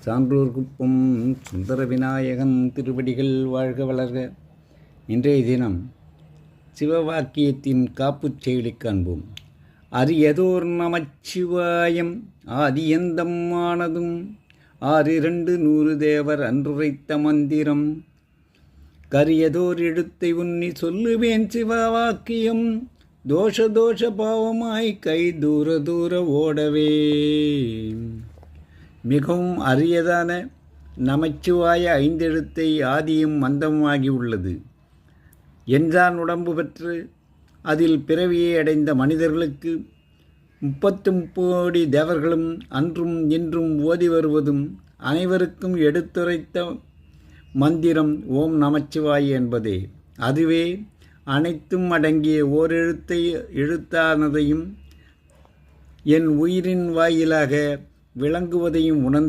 சான்றோர் குப்பம் சுந்தர விநாயகன் திருவடிகள் வாழ்க வளர்க. இன்றைய தினம் சிவவாக்கியத்தின் காப்புச் செயலை காண்போம் அரியதோர் நமச்சிவாயம் ஆதியந்தம் ஆனதும். ஆறிரண்டு நூறு தேவர் அன்றுரைத்த மந்திரம். கரியதோர் எழுத்தை உன்னி சொல்லுவேன் சிவவாக்கியம். தோஷ தோஷ பாவமாய் கை தூர தூர ஓடவே. மிகவும் அரியதான நமச்சிவாய ஐந்தெழுத்தை ஆதியும் மந்தமாகியுள்ளது என்றான் உடம்பு பெற்று அதில் பிறவியை அடைந்த மனிதர்களுக்கு முப்பத்து முப்போடி தேவர்களும் அன்றும் இன்றும் ஓதி வருவதும் அனைவருக்கும் எடுத்துரைத்த மந்திரம் ஓம் நமச்சிவாய் என்பதே. அதுவே அனைத்தும் அடங்கிய ஓரெழுத்தை எழுத்தானதையும் என் உயிரின் வாயிலாக விளங்குவதையும் உணர்ந்து